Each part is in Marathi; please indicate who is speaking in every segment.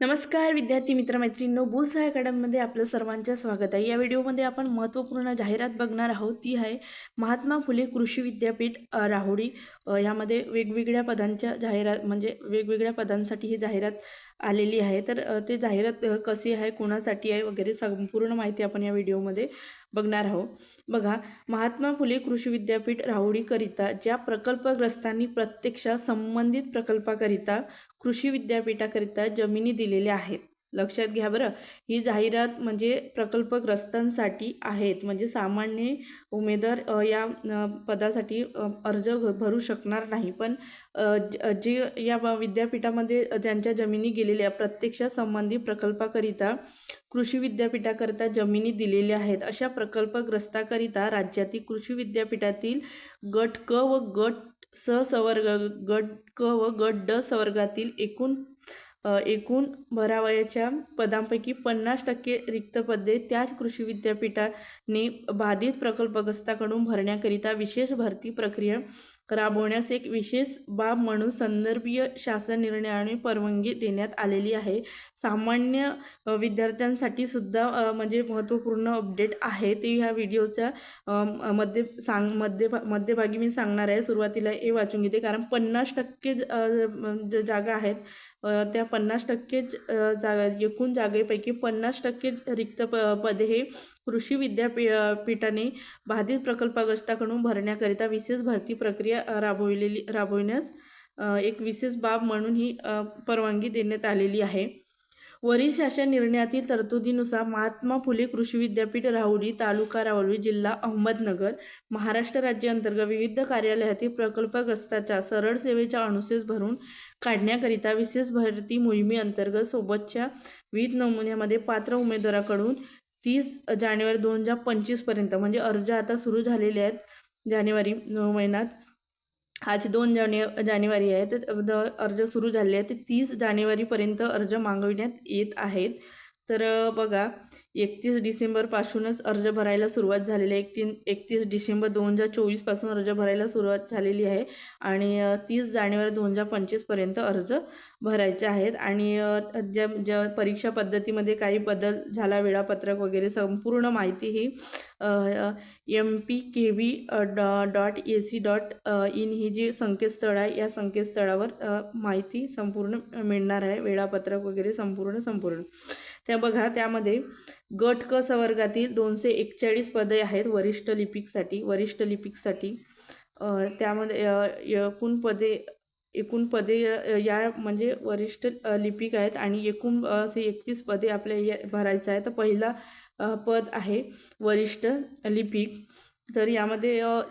Speaker 1: नमस्कार विद्यार्थी मित्रमैत्रिणींनो बुल्स अकॅडमीमध्ये आपलं सर्वांचं स्वागत आहे. या व्हिडिओमध्ये आपण महत्त्वपूर्ण जाहिरात बघणार आहोत. ती आहे महात्मा फुले कृषी विद्यापीठ अ, राहुरी. यामध्ये वेगवेगळ्या पदांच्या जाहिरात म्हणजे वेगवेगळ्या पदांसाठी ही जाहिरात आलेली आहे. तर ते जाहिरात कशी आहे कोणासाठी आहे वगैरे संपूर्ण माहिती आपण या व्हिडिओमध्ये बघणार आहोत. बघा महात्मा फुले कृषी विद्यापीठ राहुरीकरिता ज्या प्रकल्पग्रस्तांनी प्रत्यक्षात संबंधित प्रकल्पाकरिता कृषी विद्यापीठाकरिता जमिनी दिलेल्या आहेत. लक्षात घ्या बरं. ही जाहिरात म्हणजे प्रकल्पग्रस्तांसाठी आहेत. म्हणजे सामान्य उमेदवार या पदासाठी अर्ज भरू शकणार नाही. पण ज- जे या विद्यापीठामध्ये ज्यांच्या जमिनी गेलेल्या प्रत्यक्षा संबंधी प्रकल्पाकरिता कृषी विद्यापीठाकरिता जमिनी दिलेल्या आहेत. अशा प्रकल्पग्रस्ताकरिता राज्यातील कृषी विद्यापीठातील गट क व गट स सवर्ग गट क व गट ड संवर्गातील एकूण एकूण भरावयाच्या पदांपैकी पन्नास टक्के रिक्त पदे त्याच कृषी विद्यापीठाने बाधित प्रकल्पग्रस्ताकडून भरण्याकरिता विशेष भरती प्रक्रिया राबवण्यास एक विशेष बाब म्हणून संदर्भीय शासन निर्णयाने परवानगी देण्यात आलेली आहे. सामान्य विद्यार्थ्यांसाठी सुद्धा म्हणजे महत्त्वपूर्ण अपडेट आहे. ते ह्या व्हिडिओच्या मध्ये सांगमध्ये मध्यभागी मी सांगणार आहे. सुरुवातीला हे वाचून घेते. कारण पन्नास टक्के जागा आहेत त्या पन्नास टक्के जागा एकूण जागेपैकी पन्नास टक्के रिक्त प पदे हे कृषी विद्यापी पीठाने बाधित प्रकल्पग्रस्ताकडून भरण्याकरिता विशेष भरती प्रक्रिया राबविलेली राबविण्यास एक विशेष बाब म्हणून ही परवानगी देण्यात आलेली आहे. वरील शासन निर्णयातील तरतुदीनुसार महात्मा फुले कृषी विद्यापीठ राहुरी तालुका राहुरी जिल्हा अहमदनगर महाराष्ट्र राज्य अंतर्गत विविध कार्यालयातील प्रकल्पग्रस्ताच्या सरळ सेवेच्या अनुसेस भरून काढण्याकरिता विशेष भरती मोहिमेअंतर्गत सोबतच्या विविध नमुन्यामध्ये पात्र उमेदवाराकडून तीस जानेवारी दोन हजार पंचवीसपर्यंत म्हणजे अर्ज आता सुरू झालेले आहेत जानेवारी महिन्यात. आज दोन जाने जानेवारी आहे. तर अर्ज सुरू झाले आहे ते तीस जानेवारीपर्यंत अर्ज मागविण्यात येत आहेत. तर बघा एकतीस डिसेंबरपासूनच अर्ज भरायला सुरुवात झालेली आहे. एकतीन एकतीस डिसेंबर दोन हजार चोवीसपासून अर्ज भरायला सुरुवात झालेली आहे आणि तीस जानेवारी दोन हजार पंचवीसपर्यंत अर्ज भरायचे आहेत आणि ज्या ज्या परीक्षा पद्धतीमध्ये काही बदल झाला वेळापत्रक वगैरे संपूर्ण माहिती ही M P K V dot dot A C dot in ही जी संकेतस्थळ आहे या संकेतस्थळावर माहिती संपूर्ण मिळणार आहे. वेळापत्रक वगैरे संपूर्ण संपूर्ण. त्या बघा त्यामध्ये गट क संवर्गातील दोनशे एकचाळीस पदे आहेत वरिष्ठ लिपिकसाठी वरिष्ठ लिपिकसाठी. त्यामध्ये एकूण पदे एकूण पदे या म्हणजे वरिष्ठ लिपिक आहेत आणि एकूण असे एकवीस पदे आपल्या भरायचं आहे तर पहिला पद आहे वरिष्ठ लिपिक. तर यामध्ये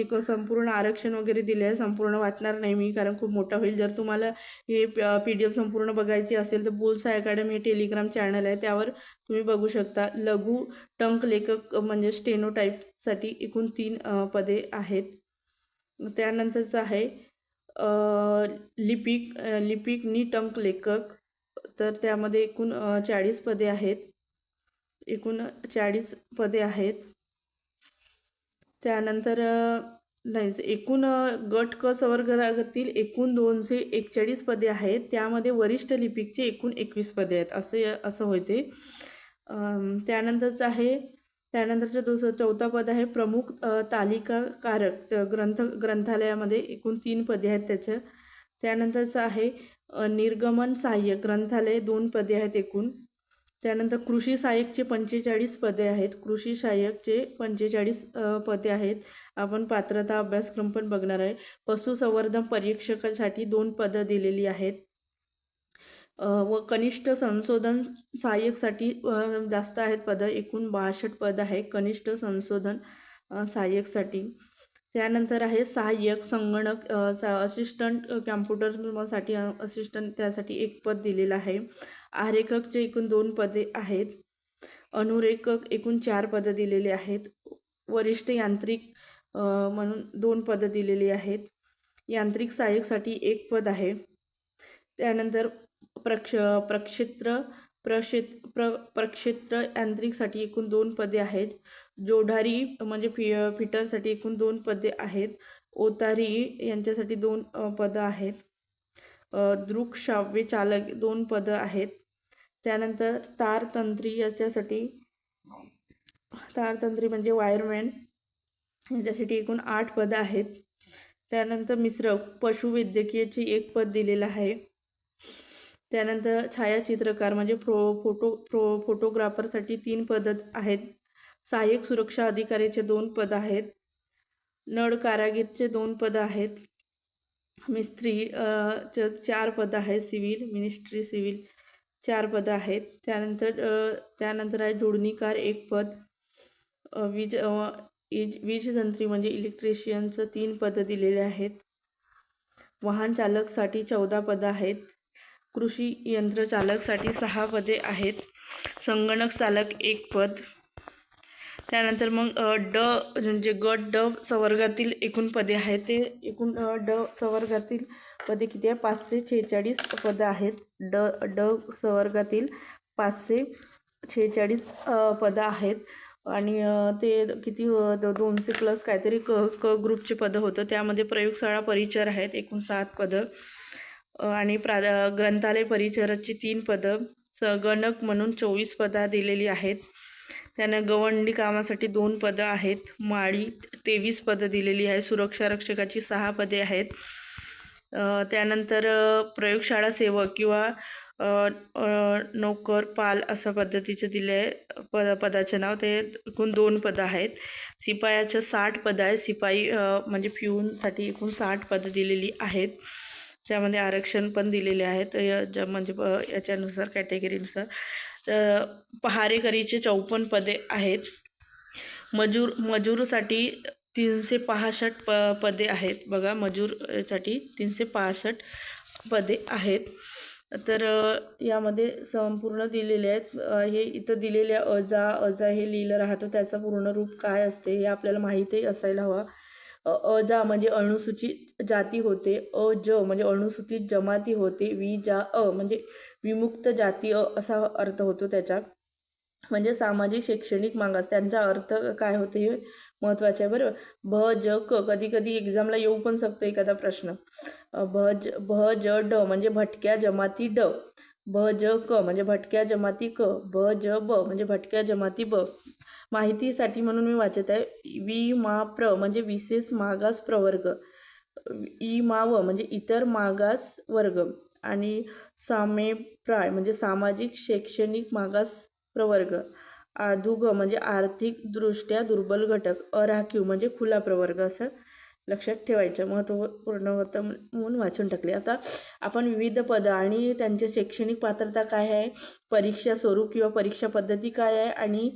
Speaker 1: एक संपूर्ण आरक्षण वगैरे दिले आहे संपूर्ण वाचणार नाही मी कारण खूप मोठा होईल. जर तुम्हाला हे पी डी एफ संपूर्ण बघायची असेल तर बोल्सा अकॅडमी हे टेलिग्राम चॅनल आहे. त्यावर तुम्ही बघू शकता लघु टंक लेखक म्हणजे स्टेनो टाईपसाठी एकूण तीन पदे आहेत. त्यानंतरचं आहे लिपिक लिपिक नि टंक लेखक. तर त्यामध्ये एकूण चाळीस पदे आहेत. एकूण चाळीस पदे आहेत. त्यानंतर नाही एकूण गट क संवर्गातील एकूण दोनशे एकचाळीस पदे आहेत. त्यामध्ये वरिष्ठ लिपिकचे एकूण एकवीस पदे आहेत. असे असं होते. अम, त्यानंतरचं आहे त्यानंतरचं दुसरं चौथा पद आहे प्रमुख तालिका तालिकाकारक ग्रंथ ग्रंथालयामध्ये एकूण तीन पदे आहेत त्याचं. त्यानंतरचं आहे निर्गमन सहाय्यक. ग्रंथालय दोन पदे आहेत एकूण. त्यानंतर कृषी सहाय्यकचे पंचेचाळीस पदे आहेत. कृषी सहाय्यकचे पंचेचाळीस पदे आहेत. आपण पात्रता अभ्यासक्रम पण बघणार आहे. पशुसंवर्धन परीक्षकासाठी दोन पदं दिलेली आहेत. व कनिष्ठ संशोधन सहाय्यकसाठी जास्त आहेत पदं. एकूण बासष्ट पद आहे कनिष्ठ संशोधन सहाय्यकसाठी. त्यानंतर आहे सहाय्यक संगणक सा असिस्टंट कॅम्प्युटरसाठी असिस्टंट त्यासाठी एक पद दिलेलं आहे. आरेखकचे एकूण दोन पदे आहेत अनुरेखक एकूण चार पदं दिलेली आहेत वरिष्ठ यांत्रिक म्हणून दोन पदं दिलेली आहेत. यांत्रिक सहाय्यकसाठी एक पद आहे. त्यानंतर प्रक्ष प्रक्षेत्र प्रक्षेत प्र प्रक्षेत्र यांत्रिकसाठी एकूण दोन पदे आहेत. जोढारी म्हणजे फि फिटरसाठी एकूण दोन पदे आहेत. ओतारी यांच्यासाठी दोन पदं आहेत. दृकश्राव्य दृक श्राव्य चालक दोन पदं आहेत. त्यानंतर तारतंत्री याच्यासाठी तारतंत्री म्हणजे वायरमॅन याच्यासाठी एकूण आठ पदं आहेत. त्यानंतर मिश्र पशुवैद्यकीयची एक पद दिलेलं आहे. त्यानंतर छायाचित्रकार म्हणजे प्रो फोटो प्रो फोटोग्राफरसाठी तीन पदं आहेत. सहाय्यक सुरक्षा अधिकारीचे दोन पदं आहेत. नळ कारागीरचे दोन पदं आहेत. मिस्त्री च चार पदं आहेत सिव्हिल मिनिस्ट्री सिव्हिल चार पदं आहेत. त्यानंतर त्यानंतर आहे जोडणीकार एक पद वीज इज वीज वीजतंत्री म्हणजे इलेक्ट्रिशियनचं तीन पदं दिलेले आहेत. वाहन चालकसाठी चौदा पदं आहेत. कृषी यंत्रचालकसाठी सहा पदे आहेत. संगणक चालक एक पद. त्यानंतर मग ड म्हणजे गट ड संवर्गातील एकूण पदे आहेत. ते एकूण ड संवर्गातील पदे किती आहे? पाचशे छेचाळीस पदं आहेत. ड ड संवर्गातील पाचशे छेचाळीस पदं आहेत. आणि ते किती द- दोनशे प्लस काहीतरी क क ग्रुपचे पदं होतं. त्यामध्ये प्रयोगशाळा परिचर आहेत. एकूण सात पदं. आणि प्रा ग्रंथालय परिचराची तीन पदं. स गणक म्हणून चोवीस पदं दिलेली आहेत. त्यानं गवंडी कामासाठी दोन पदं आहेत. माळी तेवीस पदं दिलेली आहे. सुरक्षा रक्षकाची सहा पदे आहेत. त्यानंतर प्रयोगशाळा सेवक किंवा नोकर पाल अशा पद्धतीचं दिलं आहे पद पदाचे नाव. ते एकूण दोन पदं आहेत. शिपायाचं साठ पदं आहेत. शिपाई म्हणजे पिऊनसाठी एकूण साठ पदं दिलेली आहेत. त्यामध्ये आरक्षण पण दिलेले आहेत. या म्हणजे याच्यानुसार कॅटेगरीनुसार. पहारेकरीचे चौपन्न पदे आहेत. मजूर मजूरसाठी तीनशे पासष्ट प पदे आहेत. बघा मजूरसाठी तीनशे पासष्ट पदे आहेत. तर यामध्ये संपूर्ण दिलेले आहेत. हे इथं दिलेल्या अजा अजा हे लिहिलं राहतं. त्याचं पूर्ण रूप काय असते हे आपल्याला माहीतही असायला हवं. अ अजा म्हणजे अनुसूचित जाती होते अ ज म्हणजे अनुसूचित जमाती होते वि जा अ म्हणजे विमुक्त जाती अ असा अर्थ होतो त्याचा. म्हणजे सामाजिक शैक्षणिक मागास त्यांचा अर्थ काय होते हे महत्त्वाचे आहे बरोबर? भ ज क कधी कधी एक्झामला येऊ पण शकतो एखादा प्रश्न. भ ज भ ज ड म्हणजे भटक्या जमाती ड. भ ज क म्हणजे भटक्या जमाती क भ ज ब म्हणजे भटक्या जमाती ब. माहितीसाठी म्हणून मी वाचत आहे. वि मा प्र म्हणजे विशेष मागास प्रवर्ग. ई मा व म्हणजे इतर मागास वर्ग. आणि सामे प्राय म्हणजे सामाजिक शैक्षणिक मागास प्रवर्ग. आधुग म्हणजे आर्थिकदृष्ट्या दुर्बल घटक. अराखीव म्हणजे खुला प्रवर्ग असं. लक्षात ठेवायचं महत्त्वपूर्ण होतं म्हणून वाचून टाकले. आता आपण विविध पदं आणि त्यांचे शैक्षणिक पात्रता काय आहे? परीक्षा स्वरूप किंवा परीक्षा पद्धती काय आहे? आणि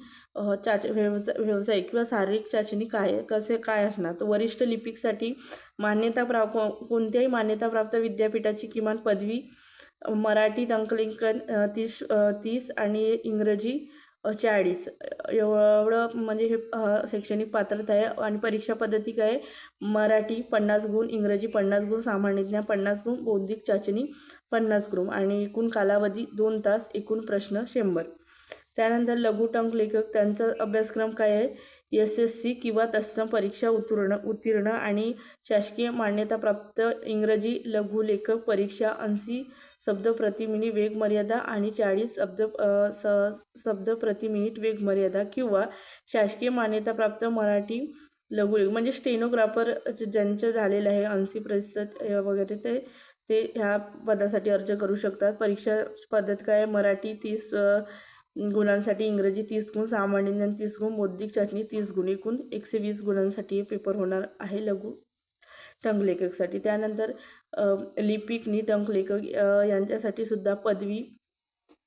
Speaker 1: चाच व्यवसाय व्यवसाय किंवा शारीरिक चाचणी काय कसे काय असणार? तर वरिष्ठ लिपिकसाठी मान्यता प्रा को कोणत्याही मान्यताप्राप्त विद्यापीठाची किमान पदवी मराठीत मराठी तीस तीस आणि इंग्रजी चाळीस. एवढं म्हणजे हे शैक्षणिक पात्रता आहे आणि परीक्षा पद्धती काय आहे? मराठी पन्नास गुण इंग्रजी पन्नास गुण सामान्य ज्ञान पन्नास गुण बौद्धिक चाचणी पन्नास गुण आणि एकूण कालावधी दोन तास एकूण प्रश्न शंभर. त्यानंतर लघुटंक लेखक त्यांचा अभ्यासक्रम काय आहे? एस एस सी किंवा तत्सम परीक्षा उत्तीर्ण उत्तीर्ण आणि शासकीय मान्यताप्राप्त इंग्रजी लघुलेखक परीक्षा ऐंशी शब्द प्रति मिनिट वेग मर्यादा आणि चाळीस शब्द स शब्द प्रति मिनिट वेग मर्यादा किंवा शासकीय मान्यताप्राप्त मराठी लघुलेख म्हणजे स्टेनोग्राफर ज्यांचं झालेलं आहे ऐंशी प्रतिशत वगैरे ते ते ह्या पदासाठी अर्ज करू शकतात परीक्षा पद्धत काय आहे? मराठी तीस गुणांसाठी इंग्रजी तीस गुण सामान्य ज्ञान तीस गुण बौद्धिक चाचणी तीस गुण एकूण एकशे वीस गुणांसाठी पेपर होणार आहे लघु टंगलेखकसाठी त्यानंतर लिपिक लिपिकनी लेखक यांच्यासाठी सुद्धा पदवी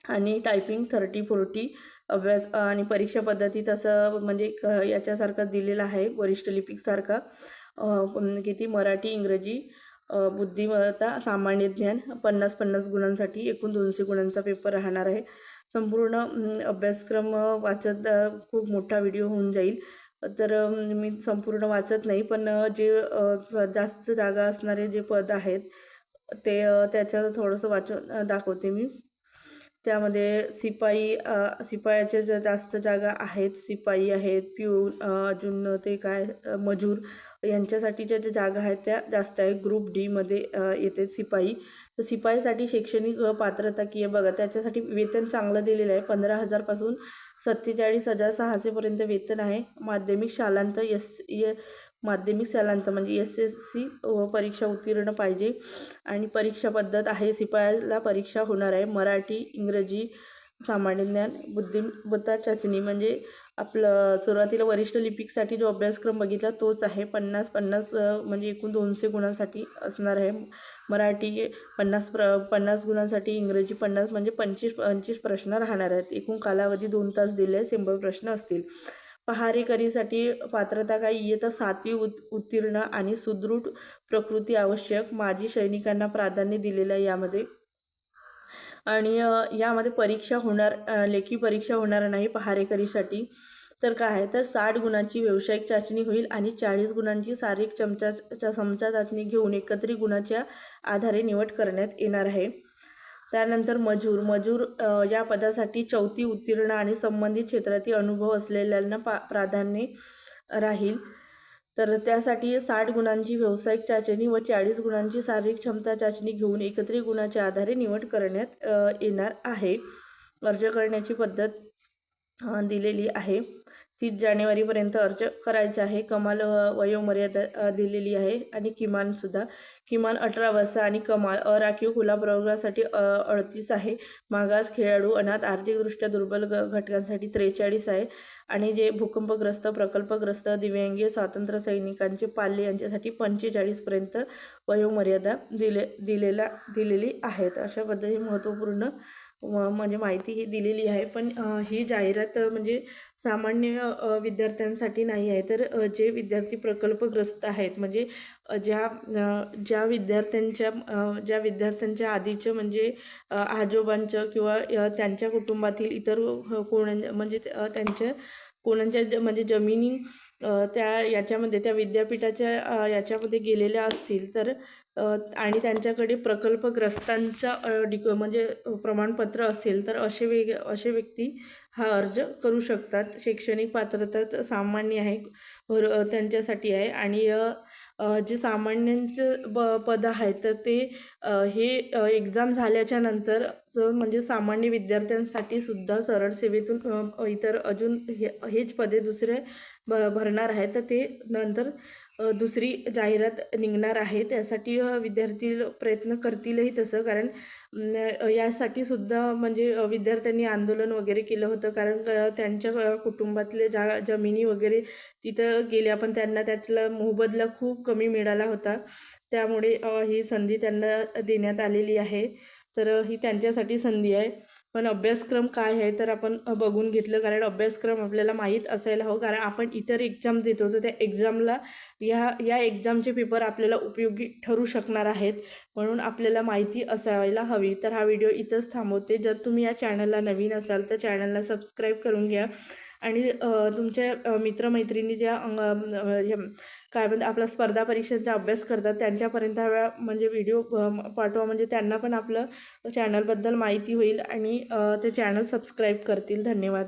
Speaker 1: आणि टायपिंग थर्टी फोर्टी अभ्यास आणि परीक्षा पद्धती तसं म्हणजे याच्यासारखं दिलेलं आहे वरिष्ठ लिपिकसारखा किती मराठी इंग्रजी बुद्धिमत्ता सामान्य ज्ञान पन्नास पन्नास गुणांसाठी एकूण दोनशे गुणांचा पेपर राहणार आहे. संपूर्ण अभ्यासक्रम वाचत खूप मोठा व्हिडिओ होऊन जाईल. तर मी संपूर्ण वाचत नाही पण जे जास्त जागा असणारे जे पद आहेत ते अ, त्याच्यात थोडंसं वाचून दाखवते मी. त्यामध्ये सिपाई सिपायाचे शिपायाच्या ज्या जास्त जागा आहेत सिपाई आहेत पिऊन अजून ते काय मजूर यांच्यासाठीच्या ज्या जागा आहेत त्या जास्त आहे ग्रुप डीमध्ये येते सिपाई. तर सिपाईसाठी शैक्षणिक पात्रता की आहे बघा त्याच्यासाठी वेतन चांगलं दिलेलं आहे. पंधरा हजारपासून सत्तेचाळीस हजार सहाशेपर्यंत वेतन आहे. माध्यमिक शालांत एस ए माध्यमिक शालांत म्हणजे एस एस सी व परीक्षा उत्तीर्ण पाहिजे आणि परीक्षा पद्धत आहे. शिपायाला परीक्षा होणार आहे. मराठी इंग्रजी सामान्य ज्ञान बुद्धिमत्ता चाचणी म्हणजे आपलं सुरुवातीला वरिष्ठ लिपिकसाठी जो अभ्यासक्रम बघितला तोच आहे. पन्नास पन्नास म्हणजे एकूण दोनशे गुणांसाठी असणार आहे. मराठी पन्नास प्र पन्नास गुणांसाठी इंग्रजी पन्नास म्हणजे पंचवीस पंचवीस प्रश्न राहणार आहेत. एकूण कालावधी दोन तास दिले शंभर प्रश्न असतील. पहारेकरीसाठी पात्रता काय? इयत्ता सातवी उत उत्तीर्ण आणि सुदृढ प्रकृती आवश्यक. माजी सैनिकांना प्राधान्य दिलेलं आहे यामध्ये. आणि यामध्ये परीक्षा होणार लेखी परीक्षा होणार नाही पहारेकरीसाठी. तर काय आहे? तर साठ गुणांची व्यावसायिक चाचणी होईल आणि चाळीस गुणांची शारीरिक चमचा चमचा चाचणी घेऊन एकत्रित गुणाच्या आधारे निवड करण्यात येणार आहे. त्यानंतर मजूर मजूर या पदासाठी चौथी उत्तीर्ण आणि संबंधित क्षेत्रातील अनुभव असलेल्यांना पा प्राधान्य राहील. तर त्यासाठी साठ गुणांची व्यावसायिक चाचणी व चाळीस गुणांची शारीरिक क्षमता चाचणी घेऊन एकत्रित गुणाच्या आधारे निवड करण्यात येणार आहे. अर्ज करण्याची पद्धत दिलेली आहे. तीस जानेवारीपर्यंत अर्ज करायचा आहे. कमाल वयोमर्यादा दिलेली आहे. आणि किमानसुद्धा किमान अठरा वर्ष आणि कमाल अराखीव खुला प्रवर्गासाठी अ अडतीस आहे. मागास खेळाडू अनाथ आर्थिकदृष्ट्या दुर्बल ग घटकांसाठी त्रेचाळीस आहे. आणि जे भूकंपग्रस्त प्रकल्पग्रस्त दिव्यांगी स्वातंत्र्य सैनिकांचे पाल्य यांच्यासाठी पंचेचाळीसपर्यंत वयोमर्यादा दिले दिलेला दिलेली आहेत. अशा पद्धतीने महत्त्वपूर्ण म्हणजे माहिती ही दिलेली आहे. पण ही जाहिरात म्हणजे सामान्य विद्यार्थ्यांसाठी नाही आहे. तर जे विद्यार्थी प्रकल्पग्रस्त आहेत म्हणजे ज्या ज्या विद्यार्थ्यांच्या ज्या विद्यार्थ्यांच्या आधीचं म्हणजे आजोबांचं किंवा त्यांच्या कुटुंबातील इतर कोण म्हणजे त्यांच्या कोणाच्या ज- म्हणजे जमिनी त्या याच्यामध्ये त्या विद्यापीठाच्या याच्यामध्ये गेलेल्या असतील तर आणि त्यांच्याकडे प्रकल्पग्रस्तांचा डिक म्हणजे प्रमाणपत्र असेल तर असे वेग असे व्यक्ती हा अर्ज करू शकतात. शैक्षणिक पात्रता तर सामान्य आहे त्यांच्यासाठी आहे. आणि जे सामान्यांचं ब पद आहे तर ते हे एक्झाम झाल्याच्यानंतर म्हणजे सामान्य विद्यार्थ्यांसाठी सुद्धा सरळ सेवेतून इतर अजून हे हेच पदे दुसरे भ भरणार आहे तर ते नंतर दुसरी जाहिरात निघणार आहे. त्यासाठी विद्यार्थी प्रयत्न करतीलही तसं. कारण यासाठी सुद्धा म्हणजे विद्यार्थ्यांनी आंदोलन वगैरे केलं होतं. कारण क- त्यांच्या कुटुंबातले जा जमिनी वगैरे तिथं गेल्या पण त्यांना त्यातला मोबदला खूप कमी मिळाला होता. त्यामुळे ही संधी त्यांना देण्यात आलेली आहे. तर ही त्यांच्यासाठी संधी आहे. पण अभ्यासक्रम काय आहे तर आपण बघून घेतलं. कारण अभ्यासक्रम आपल्याला माहीत असायला हवं. कारण आपण इतर एक्झाम देतो तर त्या एक्झामला ह्या या एक्झामचे पेपर आपल्याला उपयोगी ठरू शकणार आहेत. म्हणून आपल्याला माहिती असायला हवी. तर हा व्हिडिओ इथंच थांबवते. जर तुम्ही या चॅनलला नवीन असाल तर चॅनलला सबस्क्राईब करून घ्या. आणि तुमच्या मित्रमैत्रिणी ज्या काय म्हणतात आपला स्पर्धा परीक्षांचा अभ्यास करतात त्यांच्यापर्यंत हा म्हणजे व्हिडिओ पाठवा. म्हणजे त्यांना पण आपलं चॅनलबद्दल माहिती होईल आणि ते चॅनल सबस्क्राईब करतील. धन्यवाद.